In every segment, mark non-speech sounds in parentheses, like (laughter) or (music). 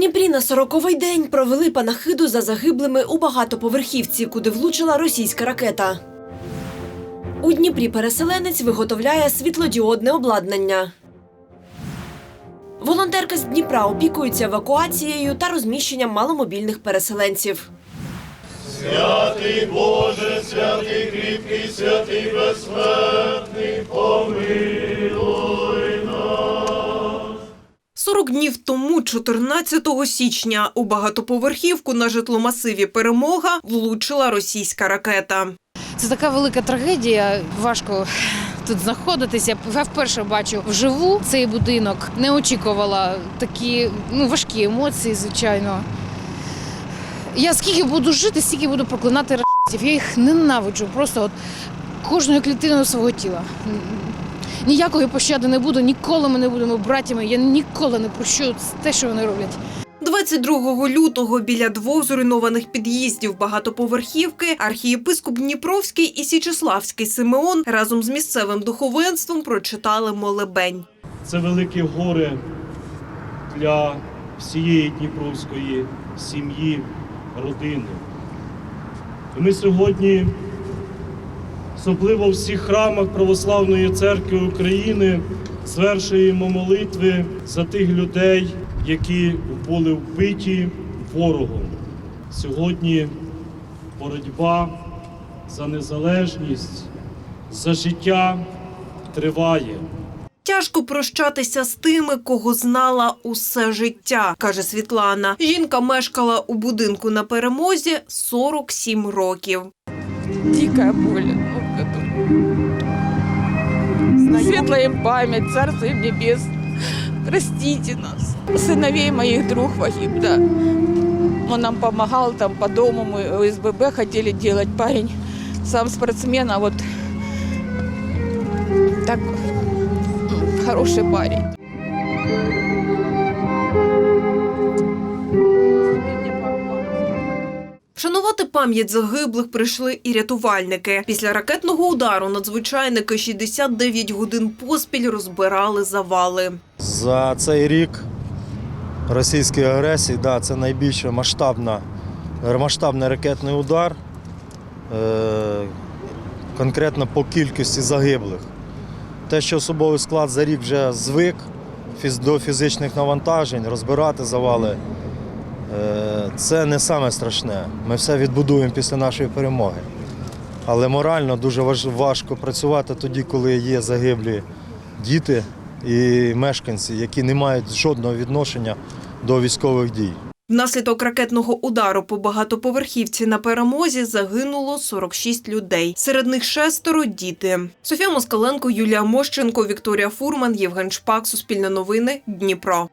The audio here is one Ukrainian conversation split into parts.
Дніпрі на сороковий день провели панахиду за загиблими у багатоповерхівці, куди влучила російська ракета. У Дніпрі переселенець виготовляє світлодіодне обладнання. Волонтерка з Дніпра опікується евакуацією та розміщенням маломобільних переселенців. Святий Боже, святий кріпкий, святий безсмертний, помилуй. 40 днів тому, 14 січня, у багатоповерхівку на житломасиві Перемога влучила російська ракета. Це така велика трагедія. Важко тут знаходитися. Я вперше бачу вживу цей будинок. Не очікувала такі ну, важкі емоції, звичайно. Я скільки буду жити, стільки буду проклинати расистів. Я їх ненавиджу. Просто от кожною клітиною свого тіла. Ніякої пощади не буде, ніколи ми не будемо братями. Я ніколи не прощу те, що вони роблять. 22 лютого біля двох зруйнованих під'їздів багатоповерхівки архієпископ Дніпровський і Січеславський Симеон разом з місцевим духовенством прочитали молебень. Це велике горе для всієї дніпровської сім'ї, родини. Ми сьогодні, особливо в всіх храмах Православної церкви України, звершуємо молитви за тих людей, які були вбиті ворогом. Сьогодні боротьба за незалежність, за життя триває. Тяжко прощатися з тими, кого знала усе життя, каже Світлана. Жінка мешкала у будинку на перемозі 47 років. дикая боль. Светлая им память, царство им небес. Простите нас. Сыновей моих друг погиб, да. Он нам помогал там по дому, мы ОСББ хотели делать. Парень сам спортсмен, а вот так хороший парень. Вшанувати пам'ять загиблих прийшли і рятувальники. Після ракетного удару надзвичайники 69 годин поспіль розбирали завали. За цей рік російської агресії, да, це найбільш масштабна, масштабний ракетний удар, е, конкретно по кількості загиблих. Те, що особовий склад за рік вже звик до фізичних навантажень, розбирати завали, е, це не саме страшне. Ми все відбудуємо після нашої перемоги. Але морально дуже важко працювати тоді, коли є загиблі діти і мешканці, які не мають жодного відношення до військових дій. Внаслідок ракетного удару по багатоповерхівці на перемозі загинуло 46 людей. Серед них шестеро діти. Софія Москаленко, Юлія Мощенко, Вікторія Фурман, Євген Шпак, Суспільне новини, Дніпро.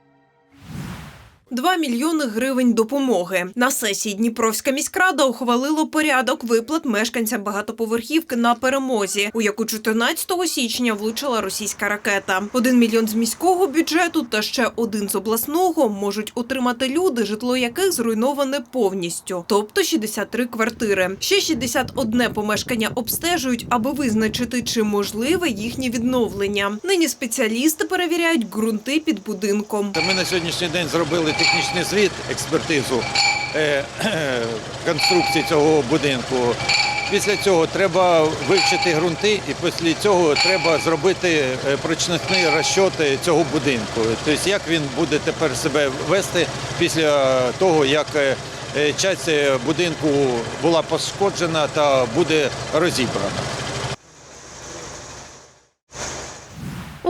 2 мільйони гривень допомоги. На сесії Дніпровська міськрада ухвалила порядок виплат мешканцям багатоповерхівки на перемозі, у яку 14 січня влучила російська ракета. Один мільйон з міського бюджету та ще один з обласного можуть отримати люди, житло яких зруйноване повністю, тобто 63 квартири. Ще 61 помешкання обстежують, аби визначити, чи можливе їхнє відновлення. Нині спеціалісти перевіряють ґрунти під будинком. Ми на сьогоднішній день зробили технічний звіт, експертизу е, (clears throat) конструкції цього будинку. Після цього треба вивчити ґрунти, і після цього треба зробити е, прочностні розчоти цього будинку. Тобто, як він буде тепер себе вести після того, як е, часть будинку була пошкоджена та буде розібрана.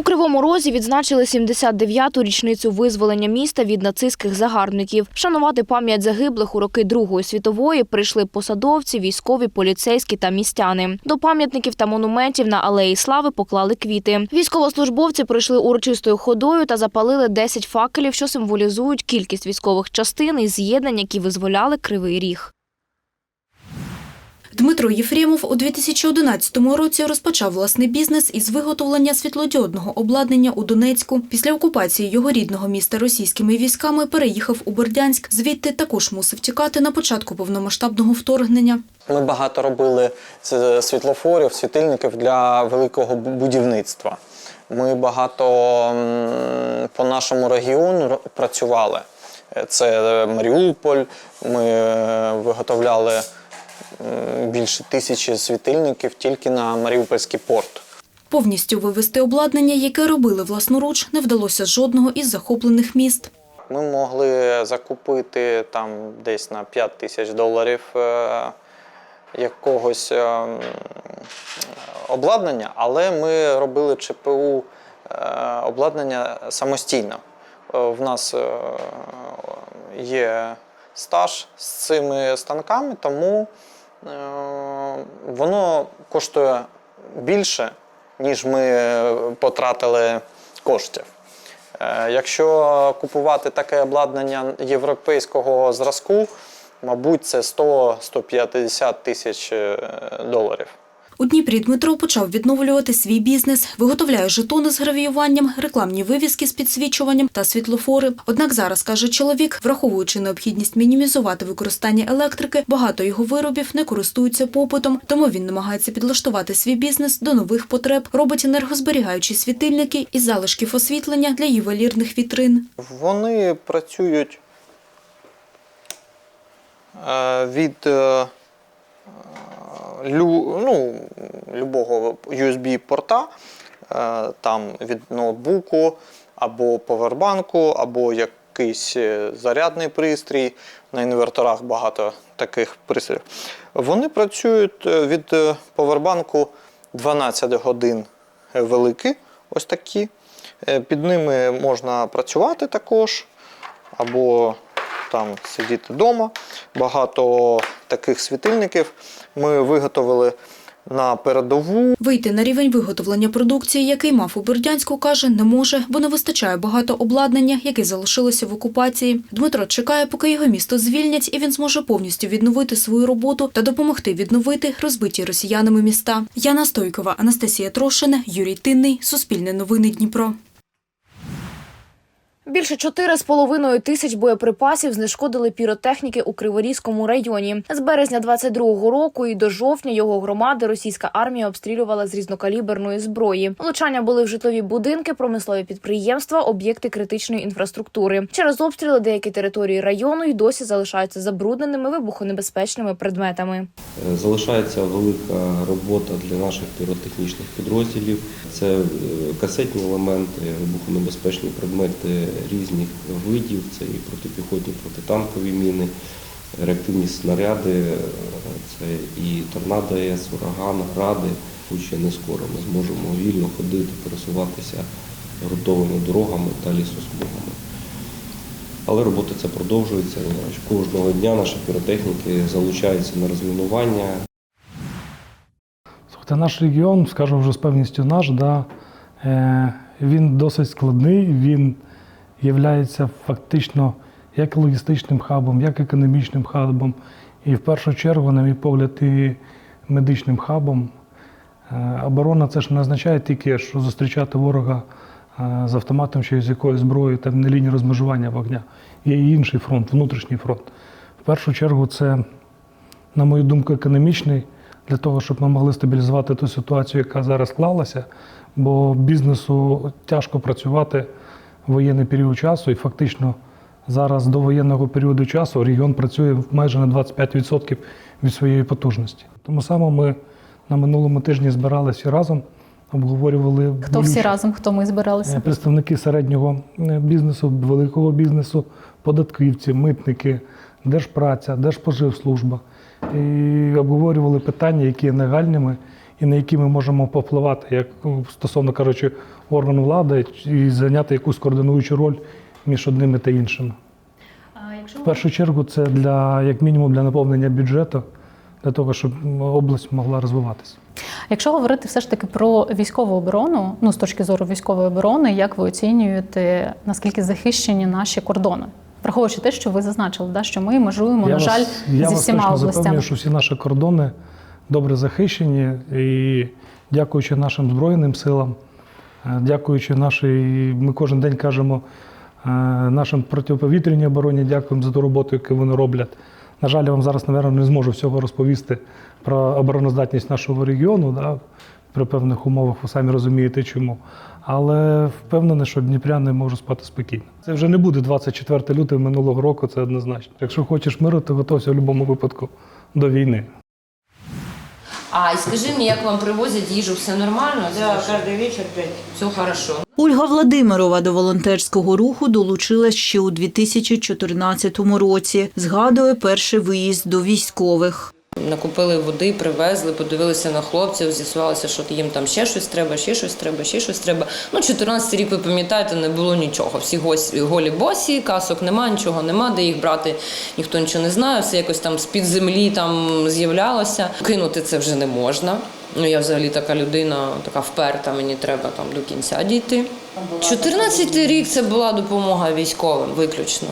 Кривому Розі відзначили 79-ту річницю визволення міста від нацистських загарбників. Шанувати пам'ять загиблих у роки Другої світової прийшли посадовці, військові, поліцейські та містяни. До пам'ятників та монументів на алеї слави поклали квіти. Військовослужбовці пройшли урочистою ходою та запалили 10 факелів, що символізують кількість військових частин і з'єднань, які визволяли Кривий Ріг. Дмитро Єфремов у 2011 році розпочав власний бізнес із виготовлення світлодіодного обладнання у Донецьку. Після окупації його рідного міста російськими військами переїхав у Бердянськ. Звідти також мусив тікати на початку повномасштабного вторгнення. Ми багато робили світлофорів, світильників для великого будівництва. Ми багато по нашому регіону працювали. Е, Це Маріуполь. Ми е, виготовляли більше тисячі світильників тільки на Маріупольський порт. Повністю вивести обладнання, яке робили власноруч, не вдалося жодного із захоплених міст. Ми могли закупити там десь на 5 тисяч доларів е, якогось е, обладнання, але ми робили ЧПУ е, обладнання самостійно. Е, В нас е, є стаж з цими станками, тому е, воно коштує більше, ніж ми потратили коштів. Е, Якщо купувати таке обладнання європейського зразку, мабуть, це 100-150 тисяч е, доларів. У Дніпрі Дмитро почав відновлювати свій бізнес, виготовляє жетони з гравіюванням, рекламні вивіски з підсвічуванням та світлофори. Однак зараз, каже чоловік, враховуючи необхідність мінімізувати використання електрики, багато його виробів не користуються попитом, тому він намагається підлаштувати свій бізнес до нових потреб, робить енергозберігаючі світильники із залишків освітлення для ювелірних вітрин. Вони працюють е, від е, лю, ну, любого USB-порта, е, там від ноутбуку або повербанку, або якийсь е, зарядний пристрій. На інверторах багато таких пристроїв. Вони працюють е, від повербанку 12 годин великі, ось такі. Під ними можна працювати також, або там сидіти вдома. Багато таких світильників ми виготовили на передову. Вийти на рівень виготовлення продукції, який мав у Бердянську, каже, не може, бо не вистачає багато обладнання, яке залишилося в окупації. Дмитро чекає, поки його місто звільнять, і він зможе повністю відновити свою роботу та допомогти відновити розбиті росіянами міста. Яна Стойкова, Анастасія Трошина, Юрій Тинний, Суспільне новини Дніпро. Більше 4,5 тисяч боєприпасів знешкодили піротехніки у Криворізькому районі. З березня 22-го року і до жовтня його громади російська армія обстрілювала з різнокаліберної зброї. Влучання були в житлові будинки, промислові підприємства, об'єкти критичної інфраструктури. Через обстріли деякі території району й досі залишаються забрудненими вибухонебезпечними предметами. Е, Залишається велика робота для наших піротехнічних підрозділів. Це е, касетні елементи, вибухонебезпечні предмети різних видів. Це і протипіхотні, протитанкові міни, реактивні снаряди, це і торнадо С, ураган, гради. Ще не скоро ми зможемо вільно ходити, пересуватися ґрунтовими дорогами та лісосмугами. Але робота ця продовжується. Кожного дня наші піротехніки залучаються на розмінування, Слухайте, наш регіон, скажу вже з певністю наш, да, е, він досить складний, він є фактично як логістичним хабом, як економічним хабом, і в першу чергу, на мій погляд, і медичним хабом. Е, Оборона це ж не означає тільки, що зустрічати ворога е, з автоматом чи з якоюсь зброєю, там на лінії розмежування вогня. Є і інший фронт, внутрішній фронт. В першу чергу, це, на мою думку, економічний для того, щоб ми могли стабілізувати ту ситуацію, яка зараз склалася, бо бізнесу тяжко працювати воєнний період часу, і фактично зараз до воєнного періоду часу регіон працює майже на 25% від своєї потужності. Тому саме ми на минулому тижні збиралися разом, обговорювали Хто всі разом, хто ми Е, збиралися? представники середнього е, бізнесу, великого бізнесу, податківці, митники, держпраця, держпоживслужба. І обговорювали питання, які є нагальними і на які ми можемо повпливати, як ну, стосовно кажучи, органу влади і зайняти якусь координуючу роль між одними та іншими. В першу чергу це для як мінімум для наповнення бюджету, для того, щоб область могла розвиватися. Якщо говорити все ж таки про військову оборону, ну з точки зору військової оборони, як ви оцінюєте наскільки захищені наші кордони? Враховуючи те, що ви зазначили, да, що ми межуємо, на жаль, я зі вас всіма точно областями. запевнюю, що всі наші кордони добре захищені і дякуючи нашим Збройним силам, е, дякуючи нашій, ми кожен день кажемо е, нашим протиповітряній обороні, дякуємо за ту роботу, яку вони роблять. На жаль, я вам зараз, мабуть, не зможу всього розповісти про обороноздатність нашого регіону. Да. при певних умовах, ви самі розумієте чому. Але впевнений, що дніпряни можуть спати спокійно. Це вже не буде 24 лютого минулого року, це однозначно. Якщо хочеш миру, то готовся в будь-якому випадку до війни. А і скажи мені, як вам привозять їжу, все нормально? Да, кожен вечір п'ять. Все хорошо. Ольга Владимирова до волонтерського руху долучилась ще у 2014 році. Згадує перший виїзд до військових. Накупили води, привезли, подивилися на хлопців, з'ясувалося, що їм там ще щось треба, ще щось треба, ще щось треба. Ну, 14 рік, ви пам'ятаєте, не було нічого. Всі голі босі, касок нема, нічого нема, де їх брати, ніхто нічого не знає, все якось там з-під землі там з'являлося. Кинути це вже не можна. Ну, я взагалі така людина, така вперта, мені треба там до кінця дійти. 14 рік це була допомога військовим виключно.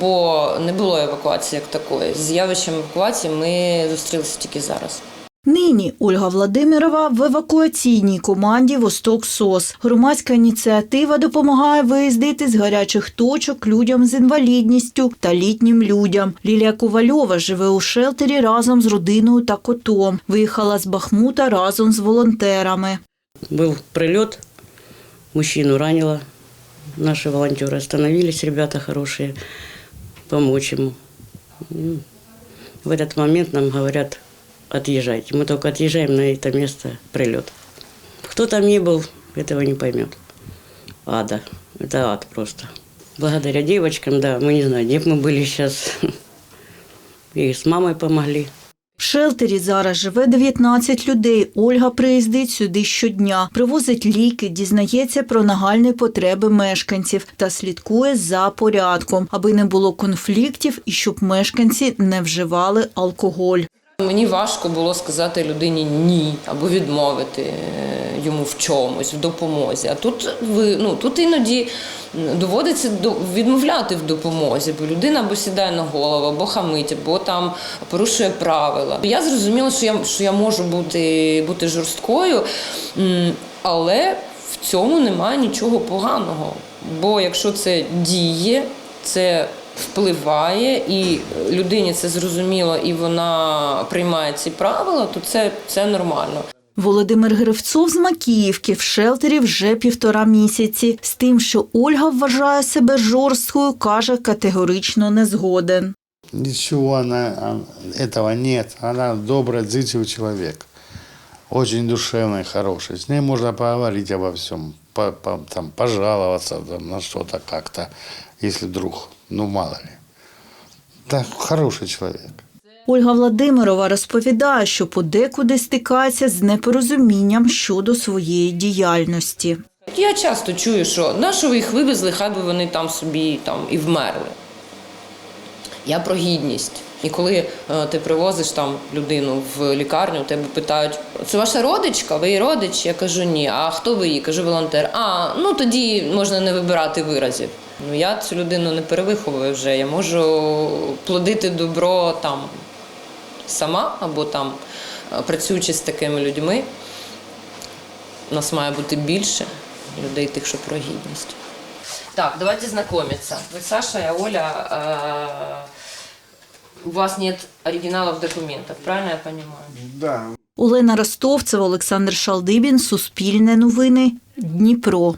Бо не було евакуації як такої. З явищем евакуації ми зустрілися тільки зараз. Нині Ольга Владимирова в евакуаційній команді Восток СОС. Громадська ініціатива допомагає виїздити з гарячих точок людям з інвалідністю та літнім людям. Лілія Ковальова живе у шелтері разом з родиною та котом. Виїхала з Бахмута разом з волонтерами. Был прилет, мужчину ранило. Наши волонтеры остановились, ребята хорошие, помочь ему. В этот момент нам говорят, отъезжайте. Мы только отъезжаем на это место, прилет. Кто там ни был, этого не поймет. Ада. Это ад просто. Благодаря девочкам, да, мы не знаем, где бы мы были сейчас. (laughs) И с мамой помогли. В шелтері зараз живе 19 людей. Ольга приїздить сюди щодня, привозить ліки, дізнається про нагальні потреби мешканців та слідкує за порядком, аби не було конфліктів і щоб мешканці не вживали алкоголь. Мені важко було сказати людині ні або відмовити е, йому в чомусь, в допомозі. А тут ви ну тут іноді доводиться до- відмовляти в допомозі, бо людина або сідає на голову, або хамить, або там порушує правила. Я зрозуміла, що я що я можу бути, бути жорсткою, але в цьому немає нічого поганого. Бо якщо це діє, це впливає, і людині це зрозуміло, і вона приймає ці правила, то це, це нормально. Володимир Гривцов з Макіївки в шелтері вже півтора місяці. З тим, що Ольга вважає себе жорсткою, каже, категорично не згоден. Ничего она, а, этого нет. Она добрый, отзывчивый человек. Очень душевный, хороший. С ней можно поговорить обо всем, по, по- там, пожаловаться там, на что-то как-то, если вдруг, ну мало ли. Да, хороший человек. Ольга Владимирова розповідає, що подекуди стикається з непорозумінням щодо своєї діяльності. Я часто чую, що на що ви їх вивезли, хай би вони там собі там і вмерли. Я про гідність. І коли е, ти привозиш там людину в лікарню, тебе питають: це ваша родичка? Ви її родич? Я кажу, ні. А хто ви її? Кажу, волонтер. А, ну тоді можна не вибирати виразів. Ну я цю людину не перевиховую вже. Я можу плодити добро там сама або там е, працюючи з такими людьми. У нас має бути більше людей тих, що про гідність. Так, давайте знакомиться. Вы Саша, я Оля. Э, у вас нет оригиналов документов, правильно я понимаю? Да. Олена Ростовцева, Олександр Шалдибін, Суспільне новини, Дніпро.